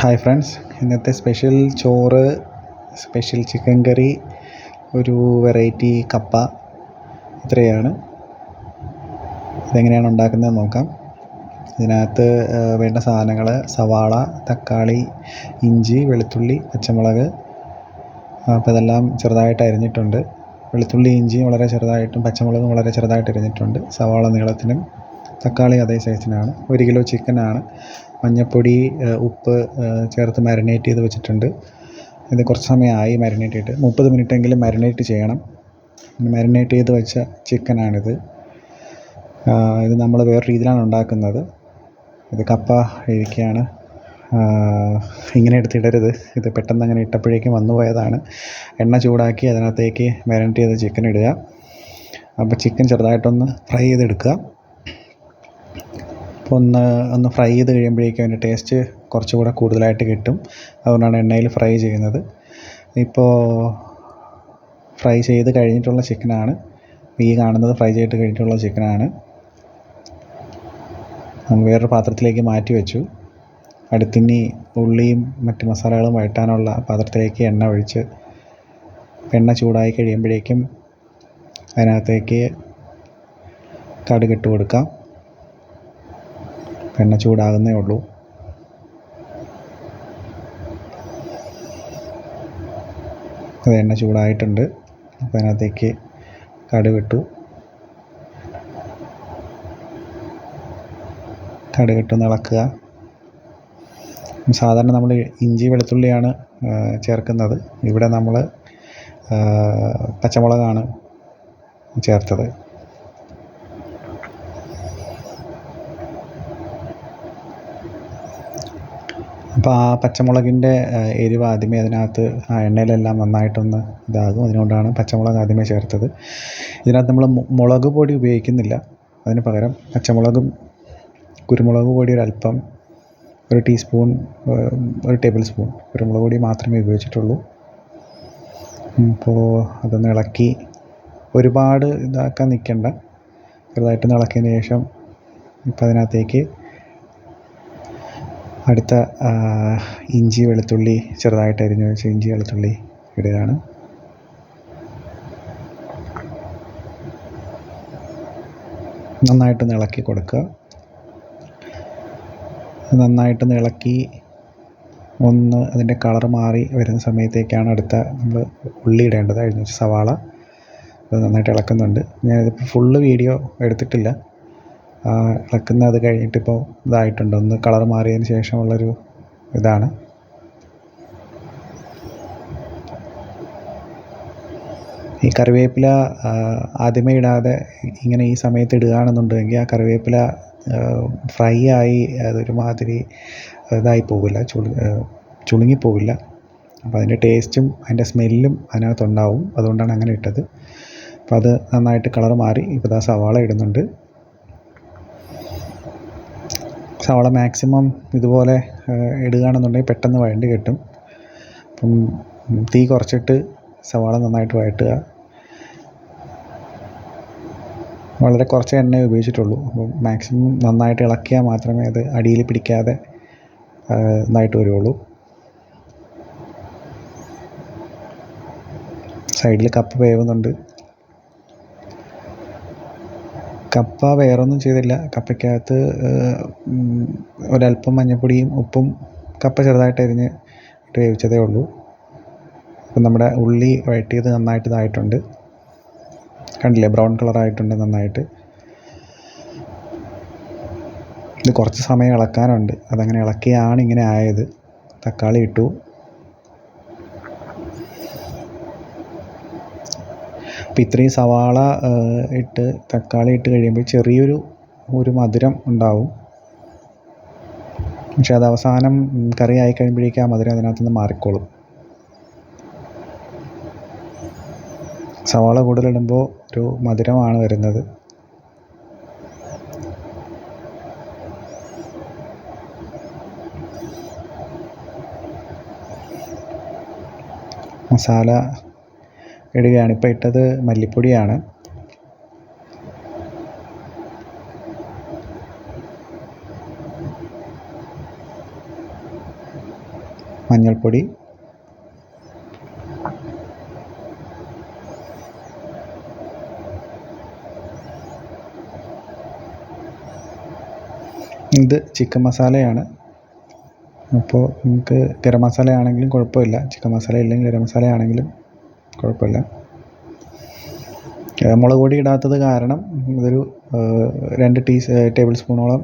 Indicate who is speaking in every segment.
Speaker 1: Hi friends ഇന്നത്തെ special ചോറ് special chicken കറി ഒരു വെറൈറ്റി കപ്പ ഇത്രയാണ്. ഇതെങ്ങനെയാണ് ഉണ്ടാക്കുന്നത് നോക്കാം. ഇതിനകത്ത് വേണ്ട സാധനങ്ങൾ സവാള തക്കാളി ഇഞ്ചി വെളുത്തുള്ളി പച്ചമുളക് അപ്പോൾ ഇതെല്ലാം ചെറുതായിട്ട് അരിഞ്ഞിട്ടുണ്ട്. വെളുത്തുള്ളി ഇഞ്ചിയും വളരെ ചെറുതായിട്ടും പച്ചമുളകും വളരെ ചെറുതായിട്ട് അരിഞ്ഞിട്ടുണ്ട്. സവാള നീളത്തിനും തക്കാളി അതേ സൈസിനാണ് ഒരു കിലോ ചിക്കനാണ് മഞ്ഞൾപ്പൊടി ആ, ഉപ്പ് ചേർത്ത് മാരിനേറ്റ് ചെയ്ത് വെച്ചിട്ടുണ്ട്. ഇത് കുറച്ച് സമയമായി മാരിനേറ്റ് ചെയ്തിട്ട്. മുപ്പത് മിനിറ്റെങ്കിലും മാരിനേറ്റ് ചെയ്യണം. മാരിനേറ്റ് ചെയ്ത് വെച്ച ചിക്കനാണിത് ഇത് നമ്മൾ വേറെ രീതിയിലാണ് ഉണ്ടാക്കുന്നത്. ഇത് കപ്പ ഇരിക്കുകയാണ് ഇങ്ങനെ എടുത്തിടരുത് ഇത് പെട്ടെന്ന് അങ്ങനെ ഇട്ടപ്പോഴേക്കും വന്നു പോയതാണ്. എണ്ണ ചൂടാക്കി അതിനകത്തേക്ക് മാരിനേറ്റ് ചെയ്ത ചിക്കൻ ഇടുക. അപ്പോൾ ചിക്കൻ ചെറുതായിട്ടൊന്ന് ഫ്രൈ ചെയ്തെടുക്കുക. അപ്പോൾ ഒന്ന് ഒന്ന് ഫ്രൈ ചെയ്ത് കഴിയുമ്പോഴേക്കും അതിന്റെ ടേസ്റ്റ് കുറച്ചുകൂടെ കൂടുതലായിട്ട് കിട്ടും. അതുകൊണ്ടാണ് എണ്ണയിൽ ഫ്രൈ ചെയ്യുന്നത്. ഇപ്പോൾ ഫ്രൈ ചെയ്ത് കഴിഞ്ഞിട്ടുള്ള ചിക്കനാണ് ഈ കാണുന്നത് ഫ്രൈ ചെയ്തിട്ട് കഴിഞ്ഞിട്ടുള്ള ചിക്കനാണ് വേറൊരു പാത്രത്തിലേക്ക് മാറ്റി വെച്ചു. അടുത്തിനി ഉള്ളിയും മറ്റ് മസാലകളും വഴറ്റാനുള്ള പാത്രത്തിലേക്ക് എണ്ണ ഒഴിച്ച് എണ്ണ ചൂടായി കഴിയുമ്പോഴേക്കും അതിനകത്തേക്ക് കടുകിട്ട് കൊടുക്കാം. എണ്ണ ചൂടാകുന്നേ ഉള്ളൂ. അത് എണ്ണ ചൂടായിട്ടുണ്ട്. അപ്പോൾ അതിനകത്തേക്ക് കടുകിട്ടു. കടുകിട്ടൊന്ന് ഇളക്കുക. സാധാരണ നമ്മൾ ഇഞ്ചി വെളുത്തുള്ളിയാണ് ചേർക്കുന്നത്. ഇവിടെ നമ്മൾ പച്ചമുളകാണ് ചേർത്തത്. അപ്പോൾ ആ പച്ചമുളകിന്റെ എരിവ് ആദ്യമേ അതിനകത്ത് ആ എണ്ണയിലെല്ലാം നന്നായിട്ടൊന്ന് ഇതാകും. അതുകൊണ്ടാണ് പച്ചമുളക് ആദ്യമേ ചേർത്തത്. ഇതിനകത്ത് നമ്മൾ മുളക് പൊടി ഉപയോഗിക്കുന്നില്ല. അതിന് പകരം പച്ചമുളകും കുരുമുളക് പൊടി ഒരല്പം ഒരു ടീസ്പൂൺ ഒരു ടേബിൾ സ്പൂൺ കുരുമുളക് പൊടി മാത്രമേ ഉപയോഗിച്ചിട്ടുള്ളൂ. അപ്പോൾ അതൊന്ന് ഇളക്കി ഒരുപാട് ഇതാക്കാൻ നിൽക്കണ്ട ചെറുതായിട്ടൊന്ന് ഇളക്കിയതിന് ശേഷം ഇപ്പം അതിനകത്തേക്ക് അടുത്ത ഇഞ്ചി വെളുത്തുള്ളി ചെറുതായിട്ട് അരിഞ്ഞ് വെച്ച ഇഞ്ചി വെളുത്തുള്ളി ഇടുകയാണ്. നന്നായിട്ട് ഇളക്കി കൊടുക്കുക. നന്നായിട്ട് ഇളക്കി ഒന്ന് അതിന്റെ കളർ മാറി വരുന്ന സമയത്തേക്കാണ് അടുത്ത നമ്മൾ ഉള്ളി ഇടേണ്ടത് അരിഞ്ഞ് വെച്ച സവാള. അത് നന്നായിട്ട് ഇളക്കുന്നുണ്ട്. ഞാനിതിപ്പോൾ ഫുള്ള് വീഡിയോ എടുത്തിട്ടില്ല. ആ, ഇളക്കുന്ന അത് കഴിഞ്ഞിട്ടിപ്പോൾ ഇതായിട്ടുണ്ട്. ഒന്ന് കളർ മാറിയതിന് ശേഷമുള്ളൊരു ഇതാണ്. ഈ കറിവേപ്പില ആദ്യമേ ഇടാതെ ഇങ്ങനെ ഈ സമയത്ത് ഇടുകയാണെന്നുണ്ടെങ്കിൽ ആ കറിവേപ്പില ഫ്രൈ ആയി അതൊരുമാതിരി ഇതായി പോവില്ല. ചുളു ചുളുങ്ങിപ്പോവില്ല അപ്പോൾ അതിന്റെ ടേസ്റ്റും അതിന്റെ സ്മെല്ലും അതിനകത്തുണ്ടാവും. അതുകൊണ്ടാണ് അങ്ങനെ ഇട്ടത്. അപ്പോൾ അത് നന്നായിട്ട് കളർ മാറി ഇപ്പോൾ ദാ സവാള ഇടുന്നുണ്ട്. സവാള മാക്സിമം ഇതുപോലെ ഇടുകയാണെന്നുണ്ടെങ്കിൽ പെട്ടെന്ന് വഴണ്ടി കിട്ടും. അപ്പം തീ കുറച്ചിട്ട് സവാള നന്നായിട്ട് വഴറ്റുക. വളരെ കുറച്ച് എണ്ണ ഉപയോഗിച്ചിട്ടുള്ളൂ. അപ്പം മാക്സിമം നന്നായിട്ട് ഇളക്കിയാൽ മാത്രമേ അത് അടിയിൽ പിടിക്കാതെ നന്നായിട്ട് വരുള്ളൂ. സൈഡിൽ കപ്പ് വേവുന്നുണ്ട്. കപ്പ വേറൊന്നും ചെയ്തില്ല. കപ്പയ്ക്കകത്ത് ഒരല്പം മഞ്ഞൾപ്പൊടിയും ഉപ്പും കപ്പ ചെറുതായിട്ട് അരിഞ്ഞ് ഇട്ട് വേവിച്ചതേ ഉള്ളൂ. അപ്പം നമ്മുടെ ഉള്ളി വഴറ്റിയത് നന്നായിട്ട് ഇതായിട്ടുണ്ട്. കണ്ടില്ലേ? ബ്രൗൺ കളറായിട്ടുണ്ട് നന്നായിട്ട്. ഇത് കുറച്ച് സമയം ഇളക്കാനുണ്ട്. അതങ്ങനെ ഇളക്കിയാണ് ഇങ്ങനെ ആയത്. തക്കാളി ഇട്ടു. അപ്പം ഇത്രയും സവാള ഇട്ട് തക്കാളി ഇട്ട് കഴിയുമ്പോൾ ചെറിയൊരു ഒരു മധുരം ഉണ്ടാവും. പക്ഷെ അത് അവസാനം കറി ആയി കഴിയുമ്പോഴേക്കും ആ മധുരം അതിനകത്ത് നിന്ന് മാറിക്കോളും. സവാള കൂടുതലിടുമ്പോൾ ഒരു മധുരമാണ് വരുന്നത്. മസാല ഇടുകയാണ്. ഇപ്പോൾ ഇട്ടത് മല്ലിപ്പൊടിയാണ്. മഞ്ഞൾപ്പൊടി. ഇത് ചിക്കൻ മസാലയാണ്. അപ്പോൾ നമുക്ക് ഗരം മസാല ആണെങ്കിലും കുഴപ്പമില്ല. ചിക്കൻ മസാല ഇല്ലെങ്കിൽ ഗരം മസാല ആണെങ്കിലും കുഴപ്പമില്ല. മുളക് പൊടി ഇടാത്തത് കാരണം ഇതൊരു രണ്ട് ടീ ടേബിൾ സ്പൂണോളം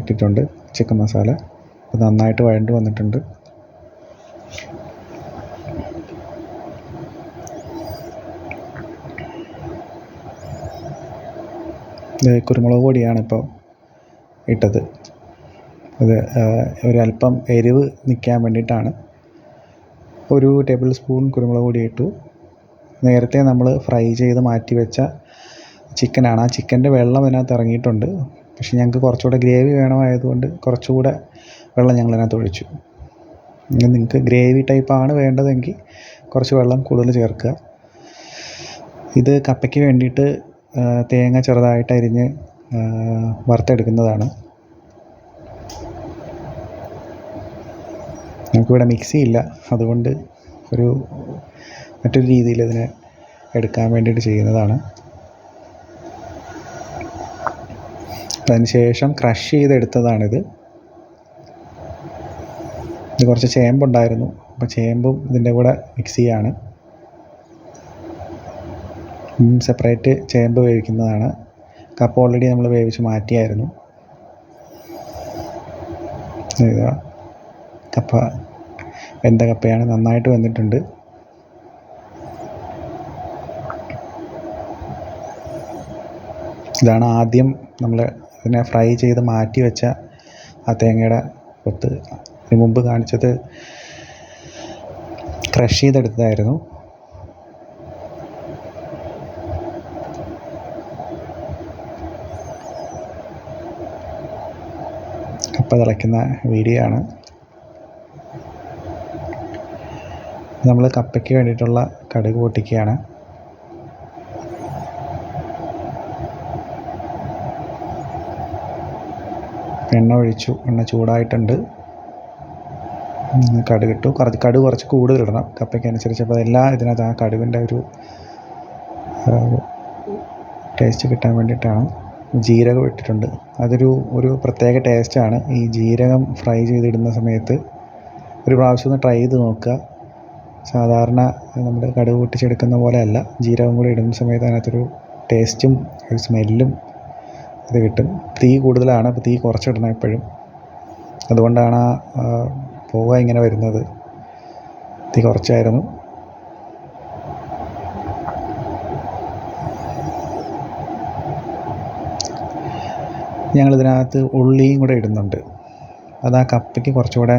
Speaker 1: ഇട്ടിട്ടുണ്ട് ചിക്കൻ മസാല. അത് നന്നായിട്ട് വഴണ്ട് വന്നിട്ടുണ്ട്. കുരുമുളക് പൊടിയാണ് ഇപ്പോൾ ഇട്ടത്. അത് ഒരല്പം എരിവ് നിൽക്കാൻ വേണ്ടിയിട്ടാണ്. ഒരു ടേബിൾ സ്പൂൺ കുരുമുളക് പൊടി ഇട്ടു. നേരത്തെ നമ്മൾ ഫ്രൈ ചെയ്ത് മാറ്റി വെച്ച ചിക്കനാണ് ആ ചിക്കന്റെ വെള്ളം ഇതിനകത്ത് ഇറങ്ങിയിട്ടുണ്ട്. പക്ഷേ ഞങ്ങൾക്ക് കുറച്ചുകൂടെ ഗ്രേവി വേണമായതുകൊണ്ട് കുറച്ചുകൂടെ വെള്ളം ഞങ്ങൾ അതിനകത്ത് ഒഴിച്ചു നിങ്ങൾക്ക് ഗ്രേവി ടൈപ്പാണ് വേണ്ടതെങ്കിൽ കുറച്ച് വെള്ളം കൂടുതൽ ചേർക്കുക. ഇത് കപ്പയ്ക്ക് വേണ്ടിയിട്ട് തേങ്ങ ചെറുതായിട്ട് അരിഞ്ഞ് വറുത്തെടുക്കുന്നതാണ്. നമുക്കിവിടെ മിക്സി ഇല്ല അതുകൊണ്ട് ഒരു മറ്റൊരു രീതിയിൽ ഇതിനെ എടുക്കാൻ വേണ്ടിയിട്ട് ചെയ്യുന്നതാണ്. അതിന് ശേഷം ക്രഷ് ചെയ്തെടുത്തതാണിത്. ഇത് കുറച്ച് ചേമ്പുണ്ടായിരുന്നു. അപ്പോൾ ചേമ്പും ഇതിന്റെ കൂടെ മിക്സ് ചെയ്യാണ്. സെപ്പറേറ്റ് ചേമ്പ് വേവിക്കുന്നതാണ്. കപ്പ ഓൾറെഡി നമ്മൾ വേവിച്ച് മാറ്റിയായിരുന്നു. കപ്പ വെന്ത കപ്പയാണ് നന്നായിട്ട് വെന്തിട്ടുണ്ട് ഇതാണ് ആദ്യം നമ്മൾ ഇതിനെ ഫ്രൈ ചെയ്ത് മാറ്റി വെച്ച ആ തേങ്ങയുടെ കൊത്ത്. അതിന് മുമ്പ് കാണിച്ചത് ക്രഷ് ചെയ്തെടുത്തതായിരുന്നു. കപ്പ തിളയ്ക്കുന്ന വീഡിയോ ആണ്. നമ്മൾ കപ്പയ്ക്ക് വേണ്ടിയിട്ടുള്ള കടുക് പൊട്ടിക്കുകയാണ്. എണ്ണ ഒഴിച്ചു. എണ്ണ ചൂടായിട്ടുണ്ട്. കടുകിട്ടു കുറച്ച് കടുക് കുറച്ച് കൂടുതൽ ഇടണം കപ്പയ്ക്ക് അനുസരിച്ച്. അപ്പോൾ എല്ലാ ഇതിനകത്ത് ആ കടുകിന്റെ ഒരു ടേസ്റ്റ് കിട്ടാൻ വേണ്ടിയിട്ടാണ്. ജീരകം ഇട്ടിട്ടുണ്ട്. അതൊരു ഒരു പ്രത്യേക ടേസ്റ്റാണ് ഈ ജീരകം ഫ്രൈ ചെയ്തിടുന്ന സമയത്ത് ഒരു പ്രാവശ്യം ഒന്ന് ട്രൈ ചെയ്ത് നോക്കുക. സാധാരണ നമ്മൾ കടുക് പൊട്ടിച്ചെടുക്കുന്ന പോലെ അല്ല ജീരകം കൂടി ഇടുന്ന സമയത്ത് അതിനകത്തൊരു ടേസ്റ്റും ഒരു സ്മെല്ലും ഇത് കിട്ടും. തീ കൂടുതലാണ് അപ്പോൾ തീ കുറച്ചിടണം എപ്പോഴും. അതുകൊണ്ടാണ് ആ പോവ ഇങ്ങനെ വരുന്നത്. തീ കുറച്ചായിരുന്നു. ഞങ്ങളിതിനകത്ത് ഉള്ളിയും കൂടെ ഇടുന്നുണ്ട്. അത് ആ കപ്പയ്ക്ക് കുറച്ചുകൂടെ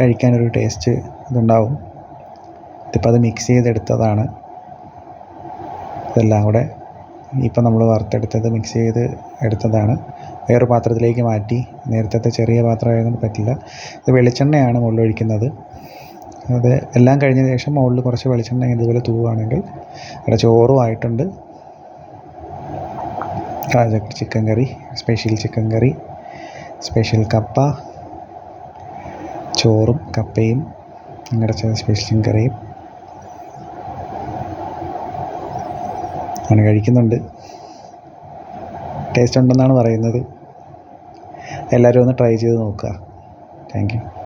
Speaker 1: കഴിക്കാനൊരു ടേസ്റ്റ് ഇതുണ്ടാവും. ഇതിപ്പോൾ അത് മിക്സ് ചെയ്തെടുത്തതാണ്. ഇതെല്ലാം കൂടെ ഇപ്പം നമ്മൾ വറുത്തെടുത്തത് മിക്സ് ചെയ്ത് എടുത്തതാണ്. വേറൊരു പാത്രത്തിലേക്ക് മാറ്റി. നേരത്തെ ചെറിയ പാത്രമായതുകൊണ്ട് പറ്റില്ല. ഇത് വെളിച്ചെണ്ണയാണ് മുകളിൽ ഒഴിക്കുന്നത് അത് എല്ലാം കഴിഞ്ഞ ശേഷം മുകളിൽ കുറച്ച് വെളിച്ചെണ്ണ ഇതുപോലെ തൂവുകയാണെങ്കിൽ ഇവിടെ ചോറും ആയിട്ടുണ്ട്. Kaja chicken curry special chicken curry special കപ്പ ചോറും കപ്പയും നിങ്ങളുടെ സ്പെഷ്യൽ ചിക്കൻ കറിയും ആണ് കഴിക്കുന്നുണ്ട്. ടേസ്റ്റ് ഉണ്ടെന്നാണ് പറയുന്നത്. എല്ലാവരും ഒന്ന് ട്രൈ ചെയ്ത് നോക്കുക. Thank you